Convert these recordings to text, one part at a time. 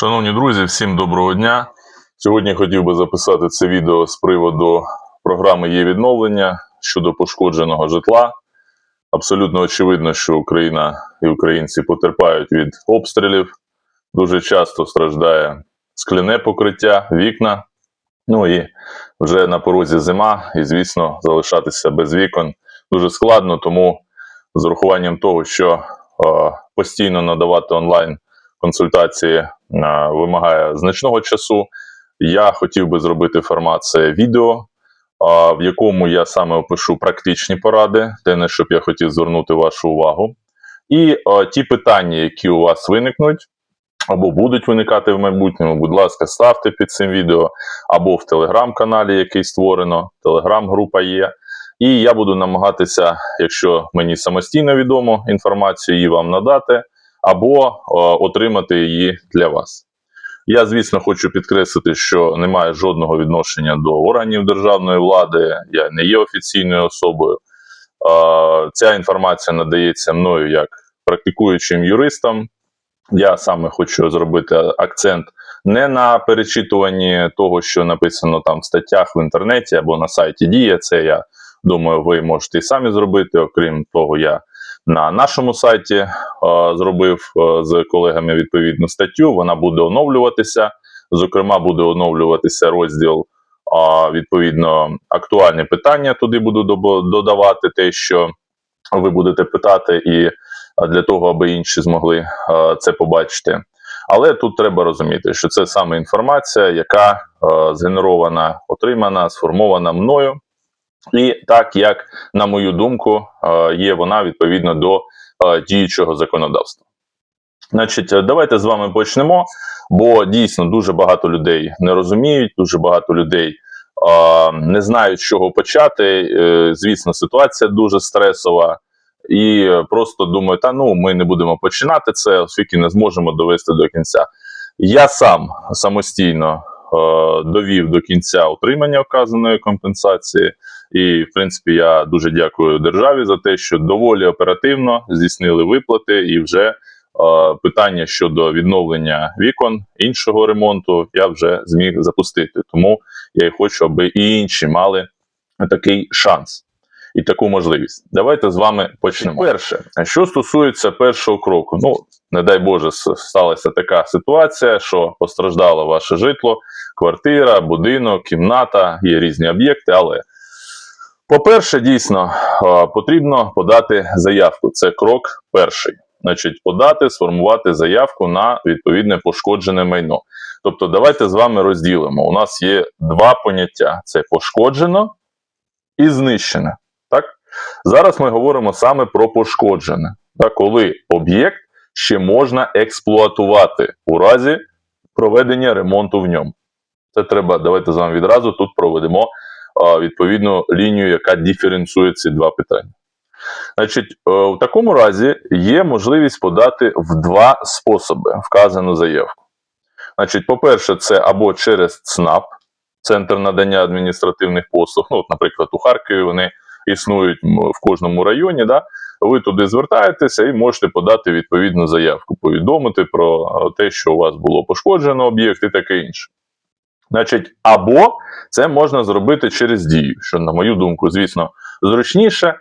Шановні друзі, всім доброго дня. Сьогодні хотів би записати це відео з приводу програми є відновлення щодо пошкодженого житла. Абсолютно очевидно, що Україна і українці потерпають від обстрілів. Дуже часто страждає скляне покриття, вікна. Ну і вже на порозі зима, і, звісно, залишатися без вікон дуже складно. Тому з урахуванням того, що е, постійно надавати онлайн консультації е, вимагає значного часу. Я хотів би зробити формат це відео, в якому я саме опишу практичні поради, те, на що б я хотів звернути вашу увагу. І а, ті питання, які у вас виникнуть, або будуть виникати в майбутньому, будь ласка, ставте під цим відео, або в телеграм-каналі, який створено, телеграм-група є. І я буду намагатися, якщо мені самостійно відомо інформацію, її вам надати або е, отримати її для вас. Я, звісно, хочу підкреслити, що немає жодного відношення до органів державної влади, я не є офіційною особою. Е, Ця інформація надається мною як практикуючим юристам. Я саме хочу зробити акцент не на перечитуванні того, що написано там в статтях в інтернеті або на сайті Дія. Це я думаю, ви можете і самі зробити. Окрім того, я на нашому сайті е, зробив е, з колегами відповідну статтю. Вона буде оновлюватися. Зокрема, буде оновлюватися розділ. Відповідно, актуальні питання туди буду додавати те, що ви будете питати, і е, для того, аби інші змогли це побачити. Але тут треба розуміти, що це саме інформація, яка згенерована, отримана, сформована мною. І так як, на мою думку, е, є вона відповідно до е, діючого законодавства. Значить, е, давайте з вами почнемо, бо дійсно дуже багато людей не розуміють, дуже багато людей не знають, з чого почати. Звісно, ситуація дуже стресова, і просто думають, та ну ми не будемо починати це, оскільки не зможемо довести до кінця. Я сам самостійно довів до кінця отримання вказаної компенсації. І, в принципі, я дуже дякую державі за те, що доволі оперативно здійснили виплати, і вже е, питання щодо відновлення вікон іншого ремонту я вже зміг запустити. Тому я і хочу, аби і інші мали такий шанс і таку можливість. Давайте з вами почнемо. Перше, що стосується першого кроку, ну не дай Боже, сталася така ситуація, що постраждало ваше житло, квартира, будинок, кімната, є різні об'єкти, але по-перше, дійсно потрібно подати заявку. Це крок перший. Значить, подати, сформувати заявку на відповідне пошкоджене майно. Тобто, давайте з вами розділимо. У нас є два поняття: це пошкоджено і знищене. Зараз ми говоримо саме про пошкоджене, так? коли об'єкт ще можна експлуатувати у разі проведення ремонту в ньому. Це треба, давайте з вами відразу тут проведемо відповідну лінію, яка диференціює ці два питання. Значить, е, в такому разі є можливість подати в два способи вказану заявку. Значить, по-перше, це або через ЦНАП, Центр надання адміністративних послуг. Ну, от, наприклад, у Харкові вони існують в кожному районі. Да? Ви туди звертаєтеся і можете подати відповідну заявку, повідомити про е, те, що у вас було пошкоджено об'єкт і таке інше. Значить, або це можна зробити через дію, що, на мою думку, звісно, зручніше.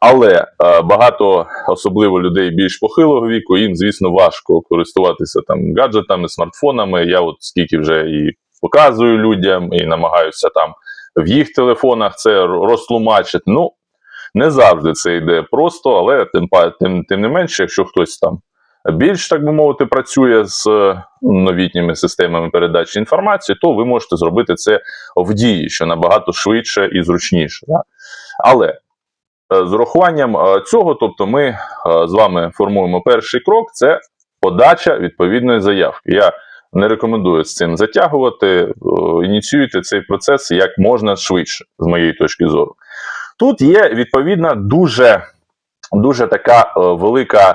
Але е, багато, особливо людей більш похилого віку, їм, звісно, важко користуватися там гаджетами, смартфонами. Я от скільки вже і показую людям, і намагаюся там в їх телефонах це розтлумачити. Ну, не завжди це йде просто, але тим, тим, тим не менше, якщо хтось там більш, так би мовити, працює з е, новітніми системами передачі інформації, то ви можете зробити це в дії, що набагато швидше і зручніше. Да? Але е, з урахуванням е, цього, тобто ми з вами формуємо перший крок, це подача відповідної заявки. Я не рекомендую з цим затягувати, ініціюйте цей процес як можна швидше, з моєї точки зору. Тут є відповідна дуже, дуже така е, велика,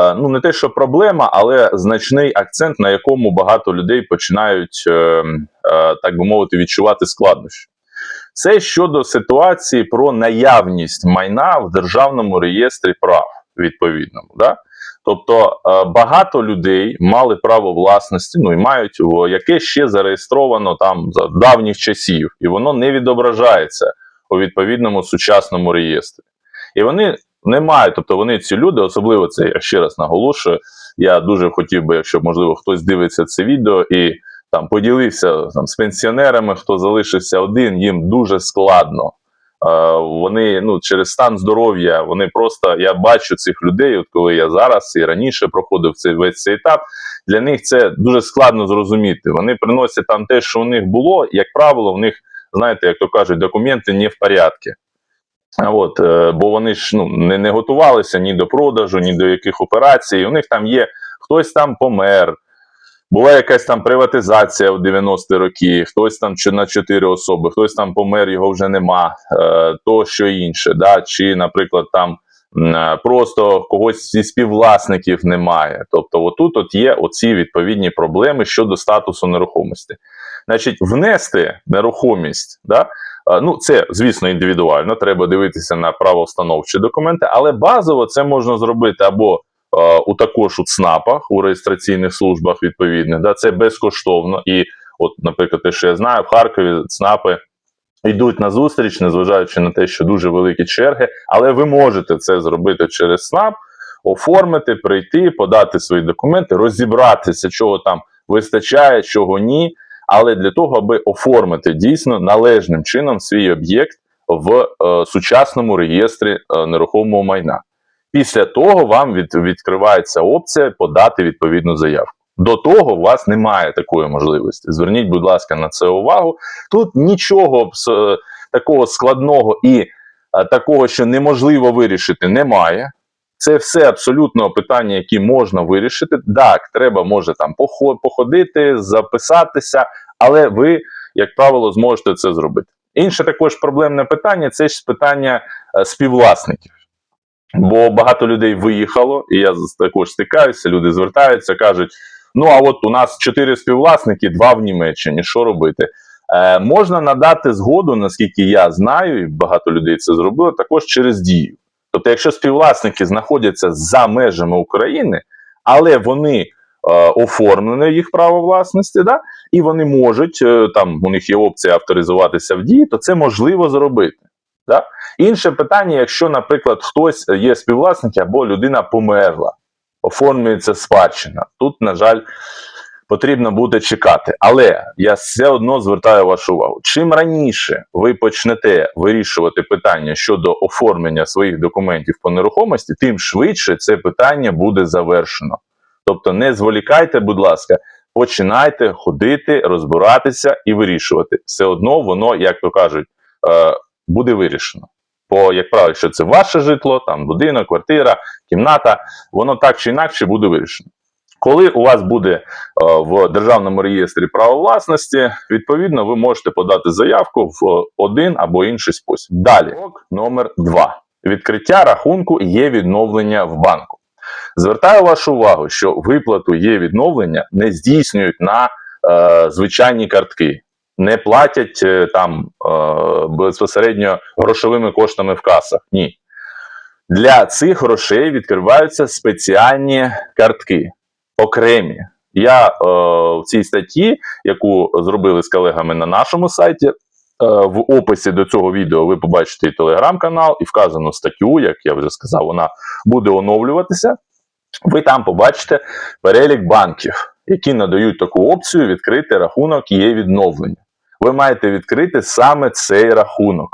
е, ну не те, що проблема, але значний акцент, на якому багато людей починають, е, так би мовити, відчувати складнощі. Це щодо ситуації про наявність майна в державному реєстрі прав відповідному. Да? Тобто е, багато людей мали право власності, ну і мають о, яке ще зареєстровано там за давніх часів, і воно не відображається у відповідному сучасному реєстрі. І вони не мають, тобто вони ці люди, особливо це я ще раз наголошую. Я дуже хотів би, якщо можливо хтось дивиться це відео і там поділився там, з пенсіонерами, хто залишився один, їм дуже складно. Е, вони ну через стан здоров'я, вони просто я бачу цих людей, от коли я зараз і раніше проходив цей весь цей етап. Для них це дуже складно зрозуміти. Вони приносять там те, що у них було, як правило, в них, знаєте, як то кажуть, документи не в порядку. От, е, бо вони ж ну, не, не готувалися ні до продажу, ні до яких операцій. У них там є хтось там помер, була якась там приватизація в 90-ті роки, хтось там на 4 особи, хтось там помер, його вже нема, е, то що інше. Да? Чи, наприклад, там е, просто когось зі співвласників немає. Тобто, отут от є оці відповідні проблеми щодо статусу нерухомості. Значить, внести нерухомість, да? е, ну це, звісно, індивідуально, треба дивитися на правовстановчі документи, але базово це можна зробити або у також у ЦНАПах, у реєстраційних службах відповідних, да, це безкоштовно. І, от, наприклад, те, що я знаю, в Харкові ЦНАПи йдуть на зустріч, незважаючи на те, що дуже великі черги, але ви можете це зробити через ЦНАП, оформити, прийти, подати свої документи, розібратися, чого там вистачає, чого ні. Але для того, аби оформити дійсно належним чином свій об'єкт в е, сучасному реєстрі е, нерухомого майна. Після того вам від, відкривається опція подати відповідну заявку. До того у вас немає такої можливості. Зверніть, будь ласка, на це увагу. Тут нічого е, такого складного і е, такого, що неможливо вирішити, немає. Це все абсолютно питання, які можна вирішити. Так, треба може там походити, записатися, але ви, як правило, зможете це зробити. Інше також проблемне питання це ж питання е, співвласників. Бо багато людей виїхало, і я також стикаюся, люди звертаються, кажуть: ну а от у нас чотири співвласники, два в Німеччині. Що робити? Е, можна надати згоду, наскільки я знаю, і багато людей це зробило, також через дію. Тобто, якщо співвласники знаходяться за межами України, але вони е, оформлені їх право власності, да, і вони можуть, е, там у них є опція авторизуватися в дії, то це можливо зробити. Да? Інше питання, якщо, наприклад, хтось є співвласник або людина померла, оформлюється спадщина. Тут, на жаль, потрібно буде чекати. Але я все одно звертаю вашу увагу. Чим раніше ви почнете вирішувати питання щодо оформлення своїх документів по нерухомості, тим швидше це питання буде завершено. Тобто не зволікайте, будь ласка, починайте ходити, розбиратися і вирішувати. Все одно воно, як то кажуть, е, буде вирішено. Бо, як правило, якщо це ваше житло, там будинок, квартира, кімната, воно так чи інакше буде вирішено. Коли у вас буде е, в державному реєстрі право власності, відповідно, ви можете подати заявку в один або інший спосіб. Далі, номер два: відкриття рахунку є відновлення в банку. Звертаю вашу увагу, що виплату є відновлення не здійснюють на е, звичайні картки не платять е, там е, безпосередньо грошовими коштами в касах. Ні. Для цих грошей відкриваються спеціальні картки, окремі. Я е, в цій статті, яку зробили з колегами на нашому сайті, е, в описі до цього відео ви побачите і телеграм-канал, і вказану статтю, як я вже сказав, вона буде оновлюватися. Ви там побачите перелік банків, які надають таку опцію відкрити рахунок є відновлення ви маєте відкрити саме цей рахунок,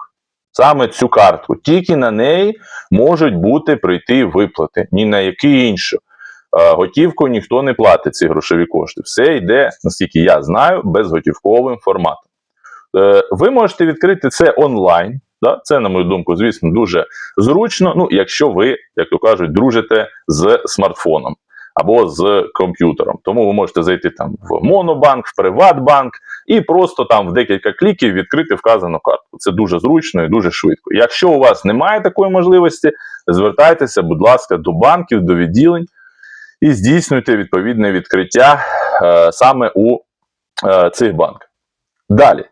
саме цю картку. Тільки на неї можуть бути прийти виплати, ні на які інші. Готівку ніхто не платить ці грошові кошти. Все йде, наскільки я знаю, безготівковим форматом. Е, Ви можете відкрити це онлайн. Це, на мою думку, звісно, дуже зручно. Ну, якщо ви, як то кажуть, дружите з смартфоном або з комп'ютером. Тому ви можете зайти там в Монобанк, в Приватбанк і просто там в декілька кліків відкрити вказану картку. Це дуже зручно і дуже швидко. Якщо у вас немає такої можливості, звертайтеся, будь ласка, до банків, до відділень і здійснюйте відповідне відкриття е, саме у е, цих банках. Далі.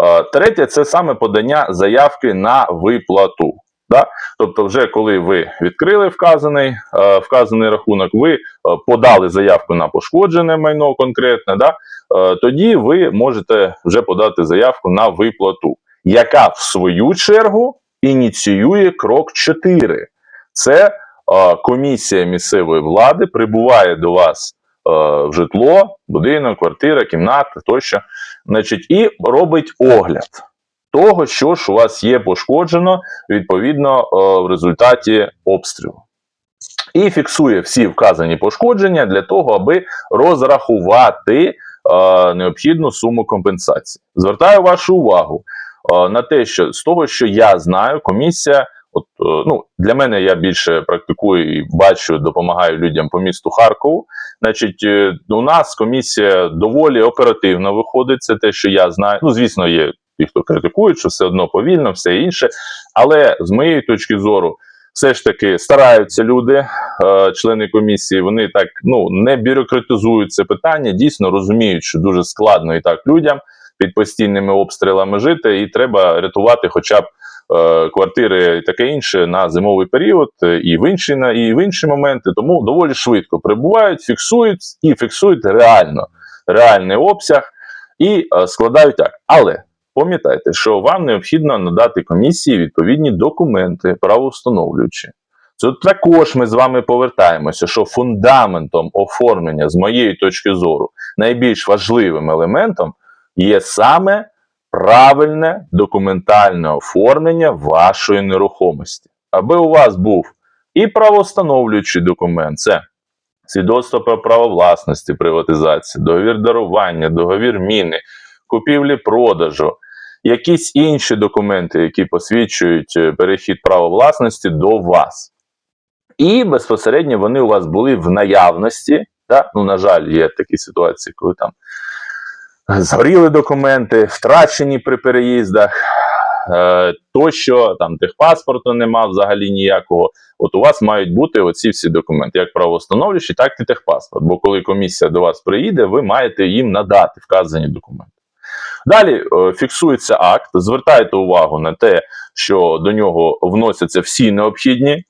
Е, Третє, це саме подання заявки на виплату. Да? Тобто, вже коли ви відкрили вказаний, е, вказаний рахунок, ви е, подали заявку на пошкоджене майно конкретне, да? е, тоді ви можете вже подати заявку на виплату, яка в свою чергу ініціює крок 4. Це е, комісія місцевої влади прибуває до вас е, в житло, будинок, квартира, кімната тощо, значить, і робить огляд того, що ж у вас є пошкоджено відповідно е, в результаті обстрілу. І фіксує всі вказані пошкодження для того, аби розрахувати е, необхідну суму компенсації. Звертаю вашу увагу е, на те, що з того, що я знаю, комісія. От ну для мене я більше практикую і бачу, допомагаю людям по місту Харкову. Значить, у нас комісія доволі оперативно виходить. Це те, що я знаю. Ну, звісно, є ті, хто критикують, що все одно повільно, все інше. Але з моєї точки зору, все ж таки стараються люди, е, члени комісії. Вони так ну не бюрократизують це питання, дійсно розуміють, що дуже складно і так людям під постійними обстрілами жити, і треба рятувати, хоча б. е, Квартири і таке інше на зимовий період, е, і в інші на і в інші моменти, тому доволі швидко прибувають, фіксують і фіксують реально реальний обсяг і складають так. Але пам'ятайте, що вам необхідно надати комісії відповідні документи, правовстановлюючі. Це також ми з вами повертаємося, що фундаментом оформлення, з моєї точки зору, найбільш важливим елементом є саме правильне документальне оформлення вашої нерухомості. Аби у вас був і правовстановлюючий документ, це свідоцтво про право власності, приватизації, договір дарування, договір міни, купівлі продажу, якісь інші документи, які посвідчують е, перехід права власності до вас. І безпосередньо вони у вас були в наявності. Да? Ну, на жаль, є такі ситуації, коли там згоріли документи, втрачені при переїздах, е, тощо там техпаспорту нема взагалі ніякого. От у вас мають бути оці всі документи, як правоустановлюючі, так і техпаспорт. Бо коли комісія до вас приїде, ви маєте їм надати вказані документи. Далі е, фіксується акт. Звертайте увагу на те, що до нього вносяться всі необхідні,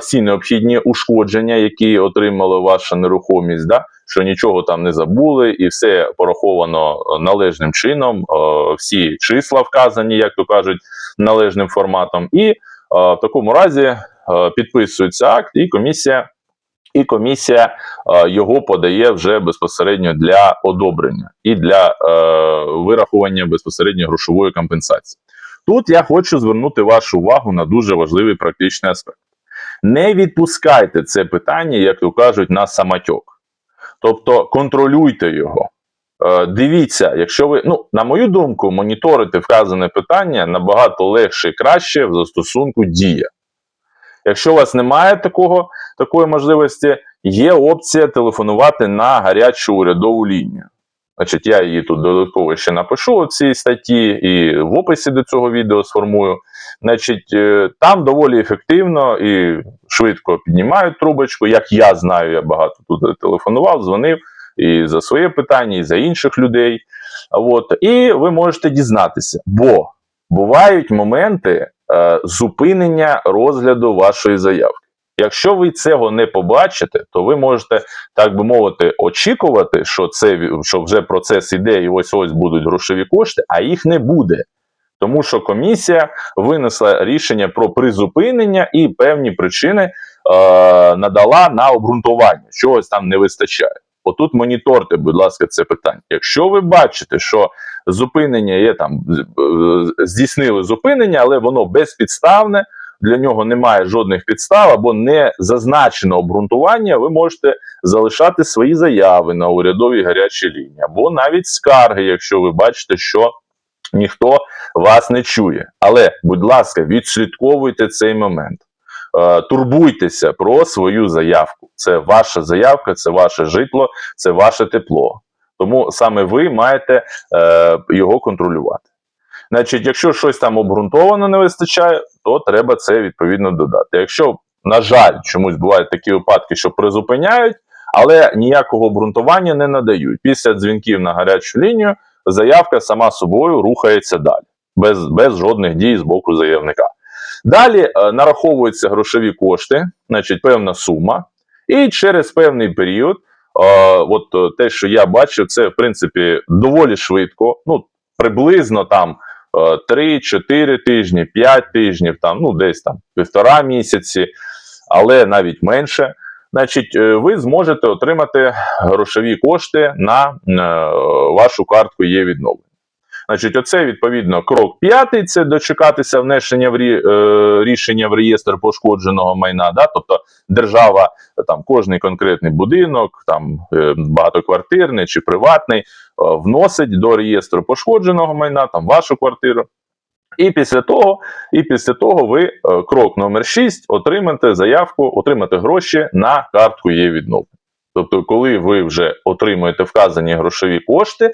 всі необхідні ушкодження, які отримала ваша нерухомість, да? що нічого там не забули, і все пораховано е, належним чином. е, Всі числа вказані, як то кажуть, належним форматом. І в такому разі підписується акт, і комісія. І комісія е, його подає вже безпосередньо для одобрення і для е, вирахування безпосередньо грошової компенсації. Тут я хочу звернути вашу увагу на дуже важливий практичний аспект. Не відпускайте це питання, як то кажуть, на самотьок. Тобто контролюйте його. Е, Дивіться, якщо ви, ну, на мою думку, моніторити вказане питання набагато легше і краще в застосунку дія. Якщо у вас немає такого, такої можливості, є опція телефонувати на гарячу урядову лінію. Значить, я її тут додатково ще напишу у цій статті і в описі до цього відео сформую. Значить, е, там доволі ефективно і швидко піднімають трубочку. Як я знаю, я багато тут телефонував, дзвонив і за своє питання, і за інших людей. От, і ви можете дізнатися, бо бувають моменти е, зупинення розгляду вашої заявки. Якщо ви цього не побачите, то ви можете, так би мовити, очікувати, що це що вже процес іде, і ось ось будуть грошові кошти, а їх не буде. Тому що комісія винесла рішення про призупинення і певні причини е, надала на обґрунтування, чогось там не вистачає. Отут моніторте, будь ласка, це питання. Якщо ви бачите, що зупинення є там, е, здійснили зупинення, але воно безпідставне, для нього немає жодних підстав або не зазначено обґрунтування, ви можете залишати свої заяви на урядовій гарячій лінії, або навіть скарги, якщо ви бачите, що ніхто вас не чує. Але, будь ласка, відслідковуйте цей момент. Е, Турбуйтеся про свою заявку. Це ваша заявка, це ваше житло, це ваше тепло. Тому саме ви маєте е, його контролювати. Значить, якщо щось там обґрунтовано не вистачає, то треба це відповідно додати. Якщо, на жаль, чомусь бувають такі випадки, що призупиняють, але ніякого обґрунтування не надають. Після дзвінків на гарячу лінію заявка сама собою рухається далі, без, без жодних дій з боку заявника. Далі е, нараховуються грошові кошти, значить певна сума, і через певний період, е, от е, те, що я бачив, це в принципі доволі швидко. Ну, приблизно там е, 3-4 тижні, 5 тижнів, там, ну десь там півтора місяці, але навіть менше. Значить, ви зможете отримати грошові кошти на вашу картку є відновлення. Значить, оце відповідно крок п'ятий це дочекатися внесення в рі, е, рішення в реєстр пошкодженого майна. Да? Тобто держава там кожний конкретний будинок, там е, багатоквартирний чи приватний, е, вносить до реєстру пошкодженого майна, там вашу квартиру. І після того, і після того ви е, крок номер 6 отримаєте заявку, отримаєте гроші на картку є відновлення. Тобто, коли ви вже отримуєте вказані грошові кошти,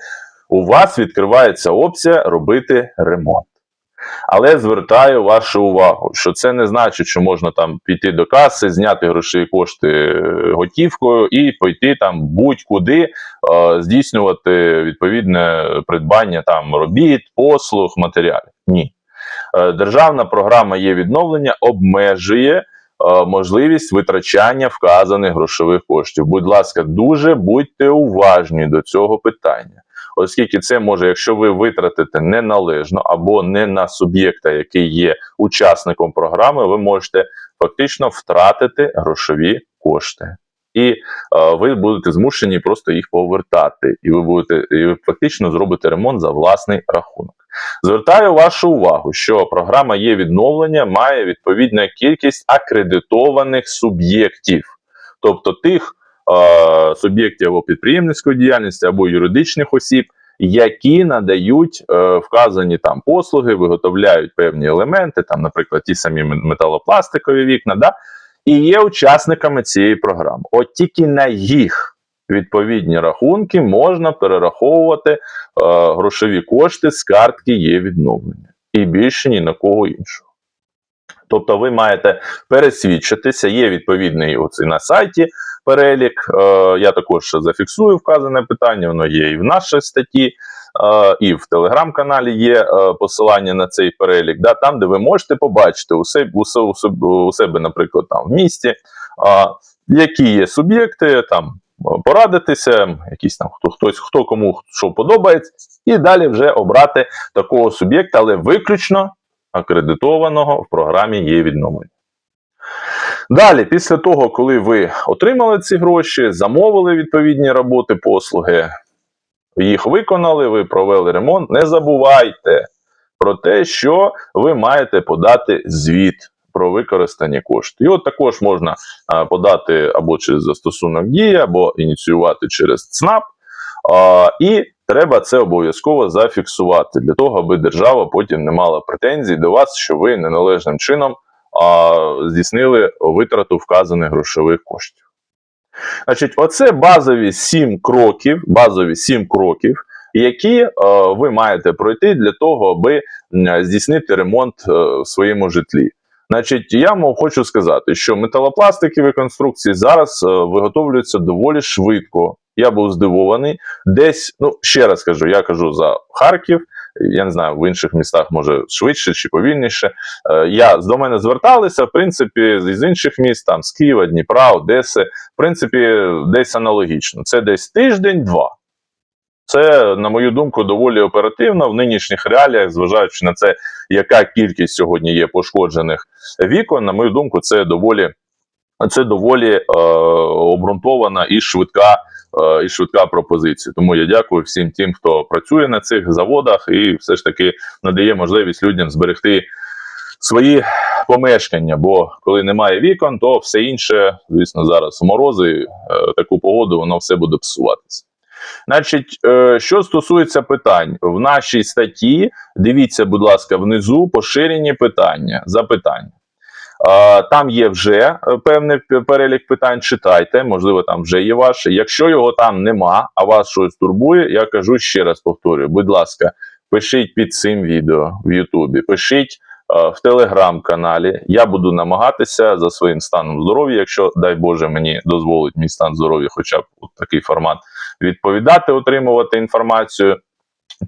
у вас відкривається опція робити ремонт. Але звертаю вашу увагу, що це не значить, що можна там піти до каси, зняти грошові кошти е, готівкою і пойти там будь-куди е, здійснювати відповідне придбання там робіт, послуг, матеріалів. Ні. Е, Державна програма є відновлення обмежує можливість витрачання вказаних грошових коштів. Будь ласка, дуже будьте уважні до цього питання. Оскільки це може, якщо ви витратите неналежно або не на суб'єкта, який є учасником програми, ви можете фактично втратити грошові кошти. І е, ви будете змушені просто їх повертати, і ви будете і ви фактично зробите ремонт за власний рахунок. Звертаю вашу увагу, що програма є відновлення має відповідну кількість акредитованих суб'єктів, тобто тих суб'єктів або підприємницької діяльності, або юридичних осіб, які надають е, вказані там послуги, виготовляють певні елементи, там, наприклад, ті самі металопластикові вікна, да, і є учасниками цієї програми. От тільки на їх відповідні рахунки можна перераховувати е, грошові кошти з картки є відновлення. І більше ні на кого іншого. Тобто ви маєте пересвідчитися, є відповідний оцей на сайті перелік. Е, я також зафіксую вказане питання, воно є і в нашій статті, е, і в телеграм-каналі є е, посилання на цей перелік, да, там, де ви можете побачити у себе, у себе, у себе, наприклад, там в місті, е, які є суб'єкти, там порадитися, якісь там хто хтось, хто кому що подобається, і далі вже обрати такого суб'єкта, але виключно акредитованого в програмі є відновлення. Далі, після того, коли ви отримали ці гроші, замовили відповідні роботи, послуги, їх виконали, ви провели ремонт, не забувайте про те, що ви маєте подати звіт про використані кошти. І от також можна подати або через застосунок дії, або ініціювати через ЦНАП. І треба це обов'язково зафіксувати для того, аби держава потім не мала претензій до вас, що ви неналежним чином а, здійснили витрату вказаних грошових коштів. Значить, оце базові сім кроків, базові сім кроків, які е, ви маєте пройти для того, аби здійснити ремонт е, в своєму житлі. Значить, я вам хочу сказати, що металопластикові конструкції зараз е, виготовлюються доволі швидко. Я був здивований. Десь, ну ще раз кажу, я кажу за Харків. Я не знаю, в інших містах може швидше чи повільніше. Е, Я до мене зверталися, в принципі, з інших міст, там з Києва, Дніпра, Одеси. В принципі, десь аналогічно. Це десь тиждень-два. Це, на мою думку, доволі оперативно в нинішніх реаліях, зважаючи на це, яка кількість сьогодні є пошкоджених вікон. На мою думку, це доволі, це доволі е, обґрунтована і швидка, е, і швидка пропозиція. Тому я дякую всім тим, хто працює на цих заводах, і все ж таки надає можливість людям зберегти свої помешкання. Бо коли немає вікон, то все інше, звісно, зараз морози, е, таку погоду, воно все буде псуватися. Значить, е, що стосується питань в нашій статті, дивіться, будь ласка, внизу поширені питання, запитання. Там є вже е, певний перелік питань. Читайте, можливо, там вже є ваше. Якщо його там нема, а вас щось турбує, я кажу ще раз повторюю, будь ласка, пишіть під цим відео в Ютубі, пишіть е, в телеграм-каналі. Я буду намагатися за своїм станом здоров'я, якщо дай Боже мені дозволить мій стан здоров'я, хоча б от такий формат відповідати, отримувати інформацію,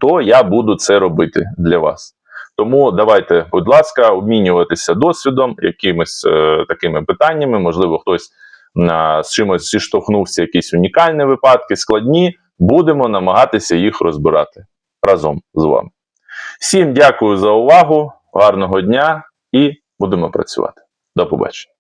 то я буду це робити для вас. Тому давайте, будь ласка, обмінюватися досвідом, якимись е, такими питаннями. Можливо, хтось е, з чимось зіштовхнувся, якісь унікальні випадки, складні. Будемо намагатися їх розбирати разом з вами. Всім дякую за увагу, гарного дня і будемо працювати. До побачення.